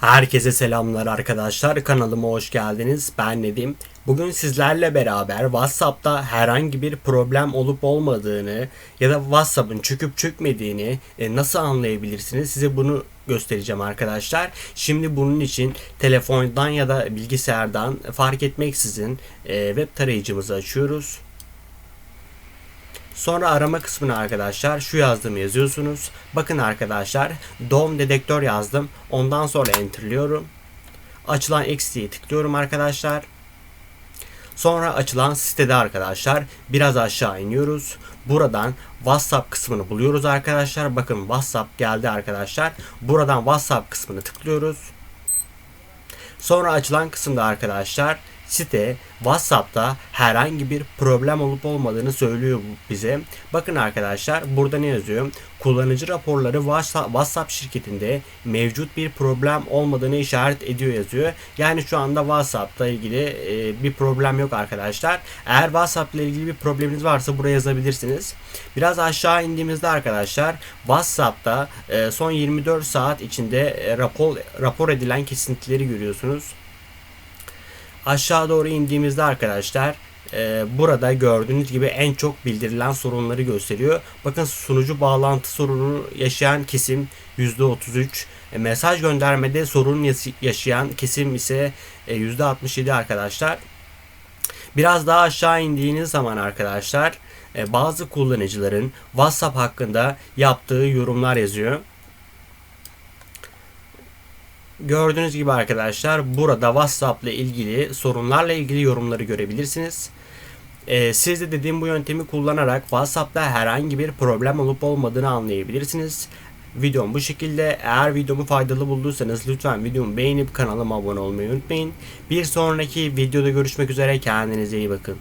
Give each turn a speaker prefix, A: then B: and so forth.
A: Herkese selamlar arkadaşlar. Kanalıma hoş geldiniz. Ben Nedim. Bugün sizlerle beraber WhatsApp'ta herhangi bir problem olup olmadığını ya da WhatsApp'ın çöküp çökmediğini e, nasıl anlayabilirsiniz? Size bunu göstereceğim arkadaşlar. Şimdi bunun için telefondan ya da bilgisayardan fark etmeksizin e, web tarayıcımızı açıyoruz. Sonra arama kısmına arkadaşlar şu yazdığımı yazıyorsunuz. Bakın arkadaşlar doğum dedektör yazdım. Ondan sonra enterliyorum. Açılan eksiği tıklıyorum arkadaşlar. Sonra açılan sitede arkadaşlar biraz aşağı iniyoruz. Buradan WhatsApp kısmını buluyoruz arkadaşlar. Bakın WhatsApp geldi arkadaşlar. Buradan WhatsApp kısmını tıklıyoruz. Sonra açılan kısımda arkadaşlar site WhatsApp'ta herhangi bir problem olup olmadığını söylüyor bize. Bakın arkadaşlar burada ne yazıyor? Kullanıcı raporları WhatsApp şirketinde mevcut bir problem olmadığını işaret ediyor yazıyor. Yani şu anda WhatsApp'la ilgili e, bir problem yok arkadaşlar. Eğer WhatsApp ile ilgili bir probleminiz varsa buraya yazabilirsiniz. Biraz aşağı indiğimizde arkadaşlar WhatsApp'ta e, son 24 saat içinde e, rapor rapor edilen kesintileri görüyorsunuz. Aşağı doğru indiğimizde arkadaşlar e, burada gördüğünüz gibi en çok bildirilen sorunları gösteriyor. Bakın sunucu bağlantı sorunu yaşayan kesim %33. E, mesaj göndermede sorun yaşayan kesim ise e, %67 arkadaşlar. Biraz daha aşağı indiğiniz zaman arkadaşlar e, bazı kullanıcıların WhatsApp hakkında yaptığı yorumlar yazıyor. Gördüğünüz gibi arkadaşlar burada WhatsApp ile ilgili sorunlarla ilgili yorumları görebilirsiniz. Ee, siz de dediğim bu yöntemi kullanarak WhatsApp'ta herhangi bir problem olup olmadığını anlayabilirsiniz. Videom bu şekilde. Eğer videomu faydalı bulduysanız lütfen videomu beğenip kanalıma abone olmayı unutmayın. Bir sonraki videoda görüşmek üzere. Kendinize iyi bakın.